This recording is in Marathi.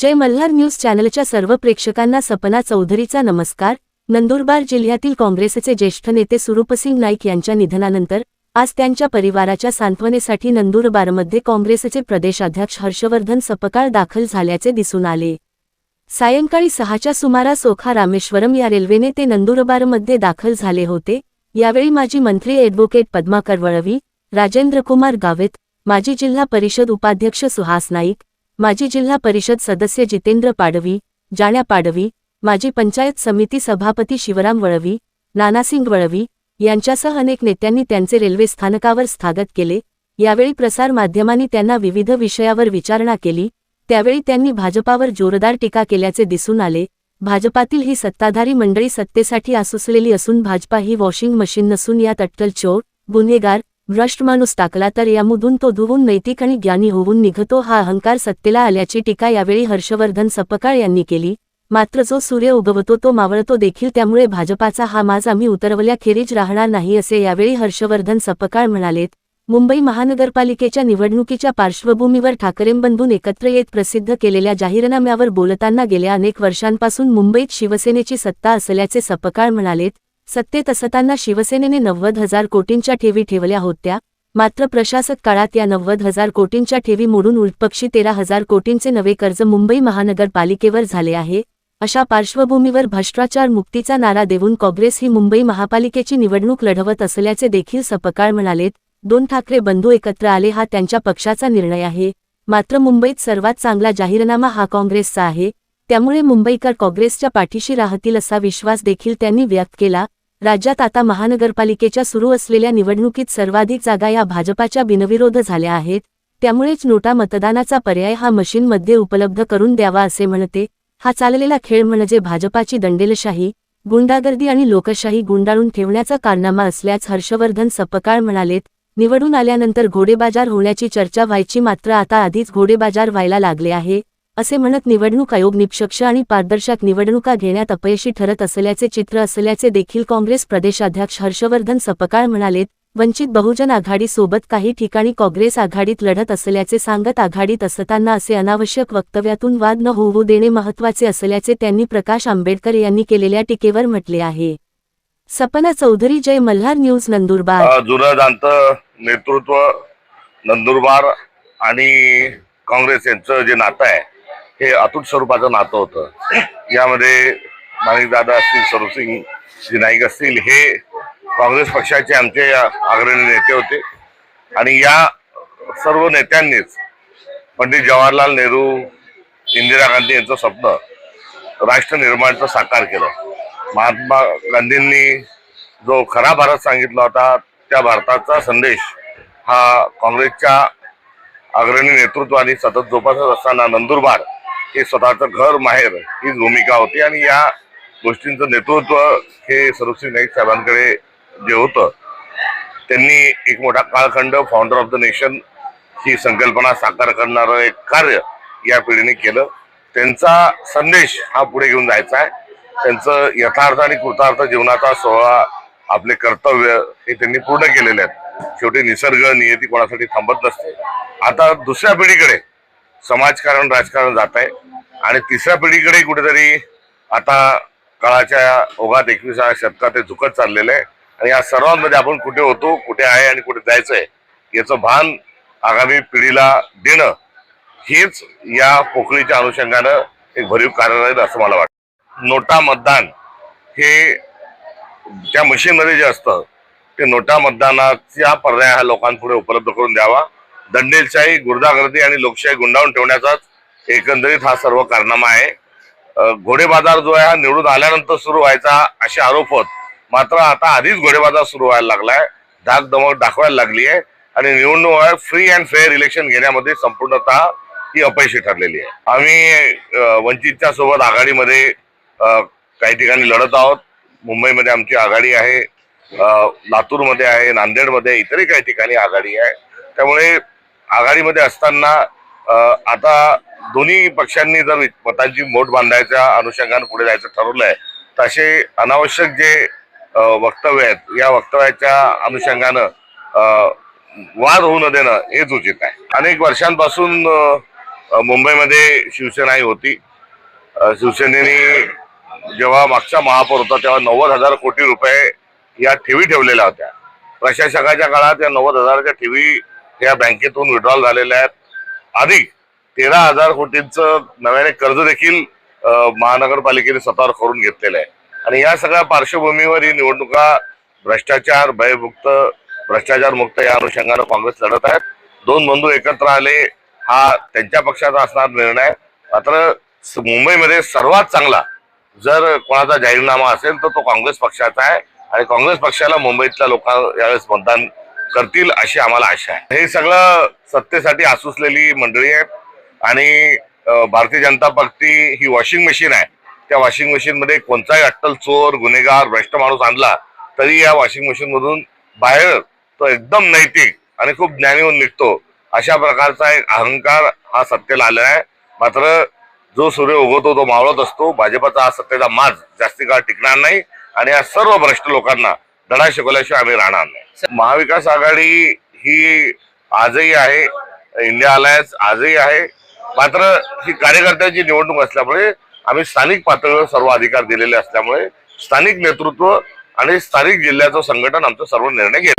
जय मल्हार न्यूज चॅनलच्या सर्व प्रेक्षकांना सपना चौधरीचा नमस्कार. नंदुरबार जिल्ह्यातील काँग्रेसचे ज्येष्ठ नेते सुरूपसिंग नाईक यांच्या निधनानंतर आज त्यांच्या परिवाराच्या सांत्वनेसाठी नंदुरबारमध्ये काँग्रेसचे प्रदेशाध्यक्ष हर्षवर्धन सपकाळ दाखल झाल्याचे दिसून आले. सायंकाळी सहाच्या सुमारास ओखा रामेश्वरम या रेल्वेने ते नंदुरबारमध्ये दाखल झाले होते. यावेळी माजी मंत्री ॲडव्होकेट पद्माकर वळवी राजेंद्रकुमार गावित माजी जिल्हा परिषद उपाध्यक्ष सुहास नाईक माजी जिल्हा परिषद सदस्य जितेंद्र पाडवी जाण्या पाडवी माजी पंचायत समिती सभापती शिवराम वळवी नानासिंग वळवी यांच्यासह अनेक नेत्यांनी त्यांचे रेल्वे स्थानकावर स्थागत केले. यावेळी प्रसार माध्यमांनी त्यांना विविध विषयावर विचारणा केली. त्यावेळी त्यांनी भाजपावर जोरदार टीका केल्याचे दिसून आले. भाजपातील ही सत्ताधारी मंडळी सत्तेसाठी आसुसलेली असून भाजपा ही वॉशिंग मशीन नसून यात अट्टल चोर गुन्हेगार भ्रष्ट माणूस टाकला तर यामधून तो धुवून नैतिक आणि ज्ञानी होऊन निघतो हा अहंकार सत्तेला आल्याची टीका यावेळी हर्षवर्धन सपकाळ यांनी केली. मात्र जो सूर्य उगवतो तो मावळतो देखील त्यामुळे भाजपाचा हा माज आम्ही उतरवल्याखेरीज राहणार नाही असे यावेळी हर्षवर्धन सपकाळ म्हणालेत. मुंबई महानगरपालिकेच्या निवडणुकीच्या पार्श्वभूमीवर ठाकरेंबंधून एकत्र येत प्रसिद्ध केलेल्या जाहीरनाम्यावर बोलताना गेल्या अनेक वर्षांपासून मुंबईत शिवसेनेची सत्ता असल्याचे सपकाळ म्हणालेत. सत्तेत असताना शिवसेनेने नव्वद हजार कोटींच्या ठेवी ठेवल्या होत्या. मात्र प्रशासक काळात या नव्वद हजार कोटींच्या ठेवी मोडून उलटपक्षी तेरा हजार कोटींचे नवे कर्ज मुंबई महानगरपालिकेवर झाले आहे. अशा पार्श्वभूमीवर भ्रष्टाचार मुक्तीचा नारा देऊन काँग्रेस ही मुंबई महापालिकेची निवडणूक लढवत असल्याचे देखील सपकाळ म्हणालेत. दोन ठाकरे बंधू एकत्र आले हा त्यांच्या पक्षाचा निर्णय आहे. मात्र मुंबईत सर्वात चांगला जाहीरनामा हा काँग्रेसचा आहे. त्यामुळे मुंबईकर काँग्रेसच्या पाठीशी राहतील असा विश्वास देखील त्यांनी व्यक्त केला. राज्यात आता महानगरपालिकेच्या सुरू असलेल्या निवडणुकीत सर्वाधिक जागा या भाजपाच्या बिनविरोध झाल्या आहेत त्यामुळेच नोटा मतदानाचा पर्याय हा मशीनमध्ये उपलब्ध करून द्यावा असे म्हणते हा चाललेला खेळ म्हणजे भाजपाची दंडेलशाही गुंडागर्दी आणि लोकशाही गुंडाळून ठेवण्याचा कारनामा असल्याच हर्षवर्धन सपकाळ म्हणालेत निवडून आल्यानंतर घोडेबाजार होण्याची चर्चा व्हायची मात्र आता आधीच घोडेबाजार व्हायला लागले आहे असे म्हणत निवडणूक आयोग निपक्ष आणि पारदर्शक निवडणुका घेण्यात अपयशी ठरत असल्याचे चित्र असल्याचे देखील काँग्रेस प्रदेशाध्यक्ष हर्षवर्धन सपकाळ म्हणालेत वंचित बहुजन आघाडीसोबत काही ठिकाणी काँग्रेस आघाडीत लढत असल्याचे सांगत आघाडीत असताना असे अनावश्यक वक्तव्यातून वाद न होऊ देणे महत्त्वाचे असल्याचे त्यांनी प्रकाश आंबेडकर यांनी केलेल्या टीकेवर म्हटले आहे. सपना चौधरी जय मल्हार न्यूज नंदुरबार. जुनं नेतृत्व नंदुरबार आणि काँग्रेस यांचं जे नातं आहे हे अतूट स्वरूपाचं नातं होतं. यामध्ये माणिकदादा असतील स्वरूपसिंग जी नाईक असतील हे काँग्रेस पक्षाचे आमचे अग्रणी नेते होते. आणि या सर्व नेत्यांनीच पंडित जवाहरलाल नेहरू इंदिरा गांधी यांचं स्वप्न राष्ट्र निर्माणचं साकार केलं. महात्मा गांधींनी जो खरा भारत सांगितला होता त्या भारताचा संदेश हा काँग्रेसच्या अग्रणी नेतृत्वाने सतत जोपासत असताना नंदुरबार हे स्वतःचं घर माहेर हीच भूमिका होती आणि या गोष्टींचं नेतृत्व हे सर्वश्री नाईक साहेबांकडे जे होतं त्यांनी एक मोठा कालखंड फाउंडर ऑफ द नेशन ही संकल्पना साकार करणारं एक कार्य या पिढीने केलं. त्यांचा संदेश हा पुढे घेऊन जायचा आहे. त्यांचं यथार्थ आणि कृतार्थ जीवनाचा सोहळा आपले कर्तव्य हे त्यांनी पूर्ण केलेले आहेत. शेवटी निसर्ग नियती कोणासाठी थांबत नसते. आता दुसऱ्या पिढीकडे समाजकारण राजकारण जात आहे. आणि तिसऱ्या पिढीकडे कुठेतरी आता काळाच्या ओघात एकविसाव्या शतकात ते झुकत चाललेलं आहे. आणि या सर्वांमध्ये आपण कुठे होतो कुठे आहे आणि कुठे जायचंय याचं भान आगामी पिढीला देणं हेच या पोकळीच्या अनुषंगानं एक भरीव कार्य राहील असं मला वाटतं. नोटा मतदान हे त्या मशीनमध्ये जे असतं ते नोटा मतदानाचा पर्याय हा लोकांपुढे उपलब्ध करून द्यावा. दंडेलशाही गुर्दागर्दी आणि लोकशाही गुंडाळून ठेवण्याचाच एकंदरीत हा सर्व कारनामा आहे. घोडेबाजार जो आहे हा निवडून आल्यानंतर सुरू व्हायचा असे आरोप होत. मात्र आता आधीच घोडेबाजार सुरू व्हायला लागलाय. धाक दमक दाखवायला लागली आहे. आणि निवडणूक फ्री अँड फेअर इलेक्शन घेण्यामध्ये संपूर्णतः ही अपयशी ठरलेली आहे. आम्ही वंचितच्या सोबत आघाडीमध्ये काही ठिकाणी लढत आहोत. मुंबईमध्ये आमची आघाडी आहे. लातूरमध्ये आहे नांदेडमध्ये इतरही काही ठिकाणी आघाडी आहे. त्यामुळे आघाडीमध्ये असताना आता दोन्ही पक्षांनी जर मतांची मोठ बांधायच्या अनुषंगाने पुढे जायचं ठरवलंय तर असे अनावश्यक जे वक्तव्य आहेत या वक्तव्याच्या अनुषंगानं वाद होऊ न देणं हेच उचित आहे अनेक वर्षांपासून मुंबईमध्ये शिवसेना ही होती. शिवसेनेने जेव्हा मागचा महापौर होता तेव्हा नव्वद हजार कोटी रुपये या ठेवी ठेवलेल्या होत्या. प्रशासकाच्या काळात या नव्वद हजाराच्या ठेवी या बँकेतून विड्रॉल झालेल्या आहेत. अधिक तेरा हजार कोटींचं नव्याने कर्ज देखील महानगरपालिकेने स्वतःवर करून घेतलेलं आहे. आणि या सगळ्या पार्श्वभूमीवर ही निवडणुका भ्रष्टाचार भयमुक्त भ्रष्टाचार मुक्त या अनुषंगानं काँग्रेस लढत आहेत. दोन बंधू एकत्र आले हा त्यांच्या पक्षाचा असणार निर्णय. मात्र मुंबईमध्ये सर्वात चांगला जर कोणाचा जाहीरनामा असेल तर तो काँग्रेस पक्षाचा आहे. आणि काँग्रेस पक्षाला मुंबईतल्या लोक यावेळेस मतदान करतील अशी आम्हाला आशा आहे. हे सगळं सत्तेसाठी आसुसलेली मंडळी आहे आणि भारतीय जनता पार्टी ही वॉशिंग मशीन आहे. त्या वॉशिंग मशीन मध्ये कोणताही अट्टल चोर गुन्हेगार भ्रष्ट माणूस आणला तरी या वॉशिंग मशीन मधून बाहेर तो एकदम नैतिक आणि खूप ज्ञानी होऊन निघतो. अशा प्रकारचा एक अहंकार हा सत्तेला आलेला आहे. मात्र जो सूर्य उगवतो तो मावळत असतो. भाजपचा हा सत्तेचा माज जास्ती काळ टिकणार नाही. आणि या सर्व भ्रष्ट लोकांना धडा शिकवल्याशिवाय आम्ही राहणार नाही. महाविकास आघाडी ही आजही आहे. इंडिया अलायन्स आजही आहे. मात्र ही कार्यकर्त्यांची निवडणूक असल्यामुळे आम्ही स्थानिक पातळीवर सर्व अधिकार दिलेले असल्यामुळे स्थानिक नेतृत्व आणि स्थानिक जिल्ह्याचं संघटन आमचं सर्व निर्णय घेतो